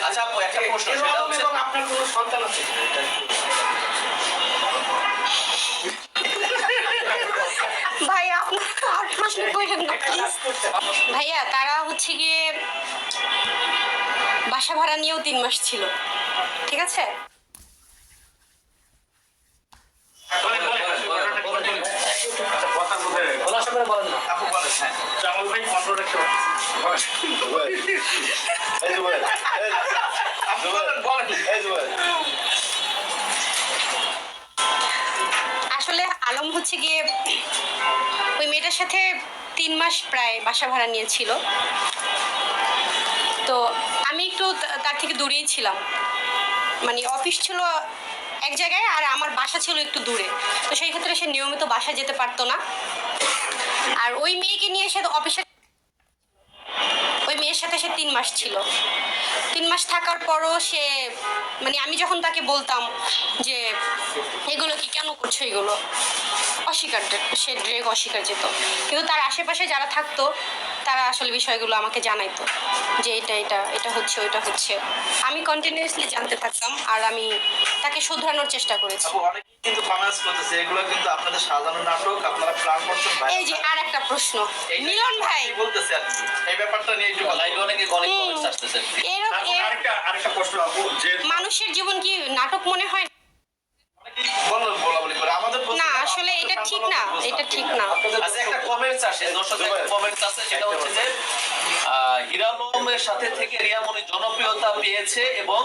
আচ্ছা আপু একটা প্রশ্ন সেটা হচ্ছে আপনার কোনো সন্তান আছে? ভাই আর প্রশ্ন করেন না ভাইয়া তারা হচ্ছে গিয়ে বাসা ভাড়া নিয়েও তিন মাস ছিল। ঠিক আছে? আপু বলেন হ্যাঁ। জামাল ভাই রাখতে হচ্ছে গিয়ে ওই মেয়েটার সাথে তিন মাস প্রায় বাসা ভাড়া নিয়েছিল। তো আমি একটু তার থেকে দূরেই ছিলাম। মানে অফিস ছিল এক জায়গায় আর আমার বাসা ছিল একটু দূরে। তো সেই ক্ষেত্রে সে নিয়মিত বাসা যেতে পারতো না। আর ওই মেয়েকে নিয়ে সে অফিসে ওই মেয়ের সাথে সে তিন মাস ছিল। তিন মাস থাকার পরও সে মানে আমি যখন তাকে বলতাম যে কেন করছ এগুলো? অস্বীকার সে ড্রেগ অস্বীকার যেত কিন্তু তার আশেপাশে যারা থাকতো তারা আসলে বিষয়গুলো আমাকে জানাইতো যে এটা এটা এটা হচ্ছে ওইটা হচ্ছে। আমি কন্টিনিউয়াসলি জানতে থাকতাম আর আমি তাকে শুধরানোর চেষ্টা করেছি। কিন্তু কমেন্টস করতেছে এগুলো কিন্তু আপনাদের সাজানো নাটক আপনারা প্ল্যান করছেন ভাই। এই যে আর একটা প্রশ্ন মিলন ভাই। বলতেছি আর এই ব্যাপারটা নিয়ে একটু লাইভে অনেকে অনেক হুম। কমেন্টস আসতেছে। এরকম আরেকটা আরেকটা প্রশ্ন আপু যে মানুষের জীবন কি নাটক মনে হয় না এটা ঠিক না। আচ্ছা একটা কমেন্টস আসে দর্শক একটা কমেন্টস আছে সেটা হচ্ছে যে আহ, হিরা আলমের সাথে থেকে জনপ্রিয়তা পেয়েছে এবং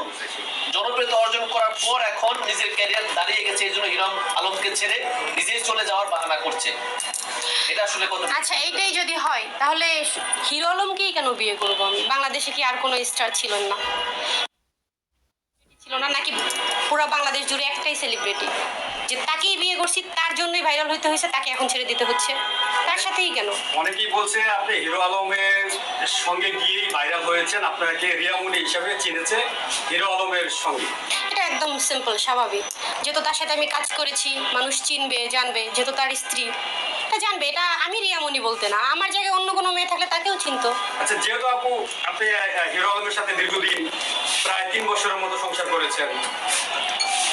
জনপ্রিয়তা অর্জন করার পর এখন নিজের ক্যারিয়ার দাঁড়িয়ে গেছে এই জন্য হিরাম আলমকে ছেড়ে নিজেই চলে যাওয়ার বাহানা করছে। এটা আসলে কত আচ্ছা এইটাই যদি হয় তাহলে হিরো আলমকেই কেন বিয়ে করব আমি? বাংলাদেশে কি আর কোনো স্টার ছিলেন না? ছিল না নাকি পুরো বাংলাদেশ জুড়ে একটাই সেলিব্রিটি যে তাকেই বিয়ে করছি তার জন্যই ভাইরাল হইতে হয়েছে তাকে এখন ছেড়ে দিতে হচ্ছে। তার সাথেই কেন? অনেকেই বলছে আপনি হিরো আলমের সঙ্গে গিয়েই ভাইরাল হয়েছেন আপনাকে রিয়ামুনি হিসাবে চিনেছে হিরো আলমের সঙ্গে। এটা একদম সিম্পল স্বাভাবিক। যেহেতু তার সাথে আমি কাজ করেছি মানুষ চিনবে জানবে যেহেতু তার স্ত্রী। জানবে এটা আমি রিয়ামণি বলতে না। আমার জায়গায় অন্য কোনো মেয়ে থাকলে তাকেও চিনতো। আচ্ছা যেহেতু আপু আপনি হিরো আলমের সাথে দীর্ঘদিন প্রায় তিন বছরের মতো সংসার করেছেন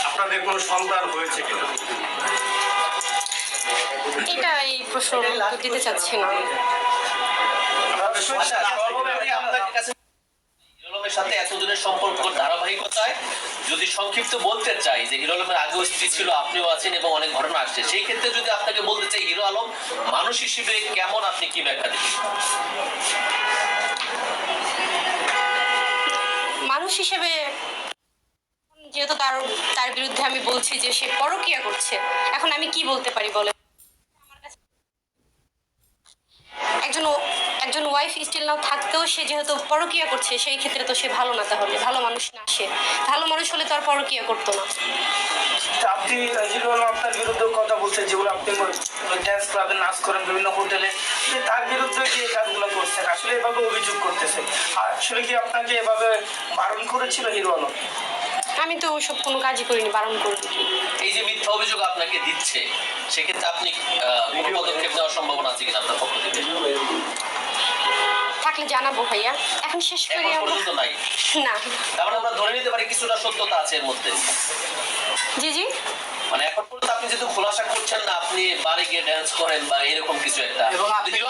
আপনাদের কোনো সন্তান হয়েছে কিনা? এটা এই প্রশ্ন দিতে চাচ্ছি না আপনাদের আচ্ছা, সন্তান সর্বোপরি আমাদের কাছে হিরো আলমের সাথে এতদিনের সম্পর্ক ধারাবাহিকতায়, যদি সংক্ষিপ্ত বলতে চাই যে হিরো আলমের আগেও স্ত্রী ছিল, আপনিও আছেন এবং অনেক ঘটনা আসছে, সেই ক্ষেত্রে যদি আপনাকে বলতে চাই হিরো আলম, মানুষ হিসেবে কেমন আপনি কি ব্যাখ্যা দিবেন? মানুষ হিসেবে যেহেতু তার তার বিরুদ্ধে আমি বলছি যে সে পরকিয়া করছে, এখন আমি কি বলতে পারি বলে আমার কাছে একজন ও- একজন ওয়াইফ স্টিল নাও থাকতেও সে যেহেতু পরকিয়া করছে সেই ক্ষেত্রে তো সে ভালো না তাহলে। ভালো মানুষ না সে। ভালো মানুষ হলে তো আর পরকিয়া করতো না। আপনি আপনার বিরুদ্ধে কথা বলছে যেগুলো আপনি ড্যান্স ক্লাবে নাচ করেন বিভিন্ন হোটেলে তার বিরুদ্ধে যে এই কাজগুলো করছেন আসলে এভাবে অভিযোগ করতেছে। আসলে কি আপনাকে এভাবে বারণ করেছিল হিরো আলম? আমি তো ওসব কোনো কাজই করিনি বারণ করিনি। এই যে মিথ্যা অভিযোগ আপনাকে দিচ্ছে সেক্ষেত্রে আপনি কোনো পদক্ষেপ নেওয়ার সম্ভাবনা আছে কিনা আপনার পক্ষ থেকে? থাকলে জানাব ভাইয়া। এখন শেষ করি আমরা। না। তারপরে আমরা ধরে নিতে পারি কিছুটা সত্যতা আছে এর মধ্যে। জি জি। মানে এখন পর্যন্ত আপনি যেহেতু খোলাসা করছেন না আপনি বাড়ি গিয়ে ড্যান্স করেন বা এরকম কিছু একটা। এবং আপনি-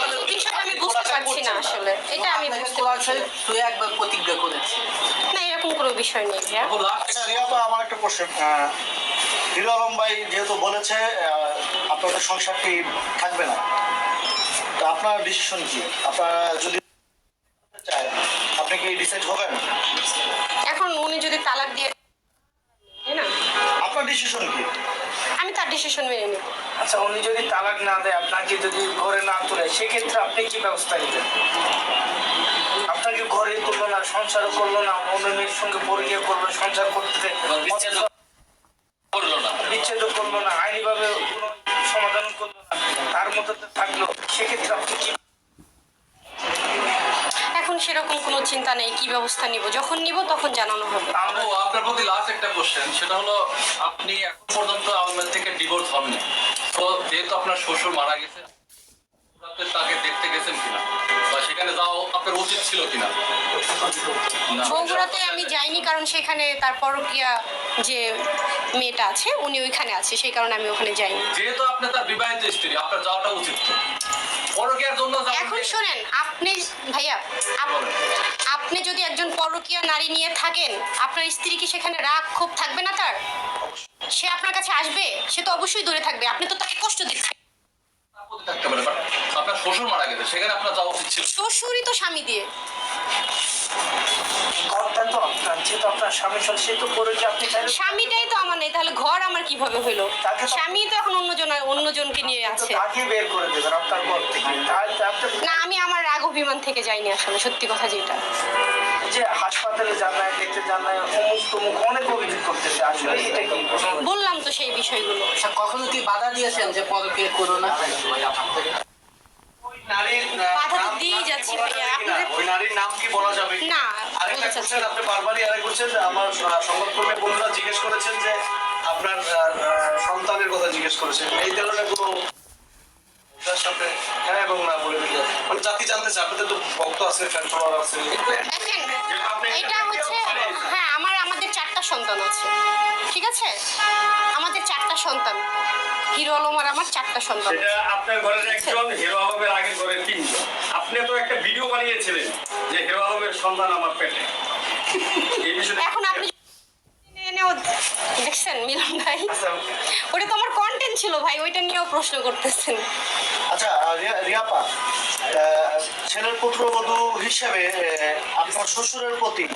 আমি বুঝতে পারছি না আসলে। এটা আমি আপনাকে বুঝতে পারছি শরীফ একবার প্রতিজ্ঞা করেছে না এরকম কোনো বিষয় নেই ভাইয়া। আচ্ছা তো আমার একটা প্রশ্ন হিরো আলম ভাই যেহেতু বলেছে আপনাদের সংসারটি থাকবে না। তো আপনার ডিসিশন কি? আপনারা যদি কি ডিসাইড হবেন এখন উনি যদি তালাক দিয়ে না। আপনার ডিসিশন কি? আমি তার ডিসিশন মেনে নিব। আচ্ছা উনি যদি তালাক না দেয় আপনাকে যদি ঘরে না তোলে সেক্ষেত্রে আপনি কি ব্যবস্থা নেবেন আপনাকে ঘরে তুললো না সংসারও করল না অন্য মেয়ের সঙ্গে পরিচয় করল সংসার করতে করল না। বিচ্ছেদ করল না আইনিভাবে কোনো সমাধান করল না তার মতো থাকল সেক্ষেত্রে আপনি কি এখন সেরকম কোনো চিন্তা নেই কি ব্যবস্থা নিব? যখন নিব তখন জানানো হবে। আপনার প্রতি লাস্ট একটা কোশ্চেন সেটা হলো আপনি এখন পর্যন্ত আওয়ামী থেকে ডিভোর্স হননি। তো যেহেতু আপনার শ্বশুর মারা গেছে তাকে দেখতে গেছেন কিনা? বা সেখানে যাও আপনার উচিত ছিল কিনা? বগুড়াতে আমি যাইনি কারণ সেখানে তার পরকিয়া যে মেয়েটা আছে উনি ওইখানে আছে সেই কারণে আমি ওখানে যাইনি। যেহেতু আপনি তার বিবাহিত স্ত্রী আপনার যাওয়াটা উচিত পরকীয়ার জন্য এখন শোনেন আপনি ভাইয়া আপনি যদি একজন পরকীয়া নারী নিয়ে থাকেন আপনার স্ত্রী কি সেখানে রাগ ক্ষোভ থাকবে না তার? সে আপনার কাছে আসবে সে তো অবশ্যই দূরে থাকবে আপনি তো তাকে কষ্ট দিচ্ছেন। আপনার শ্বশুর মারা গেছে সেখানে আপনার যাওয়া উচিত ছিল। শ্বশুরই তো স্বামী দিয়ে। ঘরটা তো আপনার যেহেতু আপনার স্বামী সে তো আপনি চাইলে স্বামীটাই তো আমার নেই তাহলে ঘর আমার কীভাবে তো- স্বামী তো এখন অন্যজন অন্যজনকে নিয়ে আছে। তাকে বের করে দেবেন আপনার ঘর থেকে। না আমি আমার রাগ অভিমান থেকে যাইনি আসলে সত্যি কথা যেটা। যে হাসপাতালে যান না দেখতে যান না অমুক তমুক অনেক অভিযোগ করতেছে। আসলে এটা কি? বললাম তো সেই বিষয়গুলো। আচ্ছা কখনো কি বাধা দিয়েছেন যে পদকে করো না? বাধা তো দিয়েই যাচ্ছি ভাইয়া আপনাদের ওই নারীর নাম কি বলা যাবে? না আরেকটা কোশ্চেন আপনি বারবারই আরেক করছেন আমার সংবাদকর্মী বন্ধুরা জিজ্ঞেস করেছেন যে আপনার আহ, আহ, সন্তানের কথা জিজ্ঞেস করেছেন। এই ধরনের কোনো হ্যাঁ এবং না বলে দিলে মানে জাতি জানতে চায় আপনাদের তো ভক্ত আছে ফ্যান ফলোয়ার আছে। এটা হচ্ছে হ্যাঁ আমার আমাদের চারটা সন্তান আছে। ঠিক আছে? সন্তান। হিরো আলম আর আমার চারটা সন্তান। সেটা আপনার ঘরের একজন হিরো আলমের আগের ঘরের তিনজন। আপনি তো একটা ভিডিও বানিয়েছিলেন যে হিরো আলমের সন্তান আমার পেটে। এই বিষয়ে এখন আপনি দেখছেন মিলন ভাই। ওটা তো আমার কন্টেন্ট ছিল ভাই ওইটা নিয়েও প্রশ্ন করতেছেন। আচ্ছা রিয়া- রিয়াপা আহ, ছেলের পুত্রবধূ হিসেবে আহ, আপনার শ্বশুরের প্রতি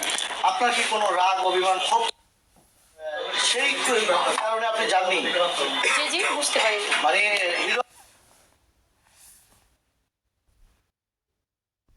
আপনার কি কোনো রাগ অভিমান ক্ষোভ? সেই কারণে আপনি জাননি জি জি বুঝতে পারি মানে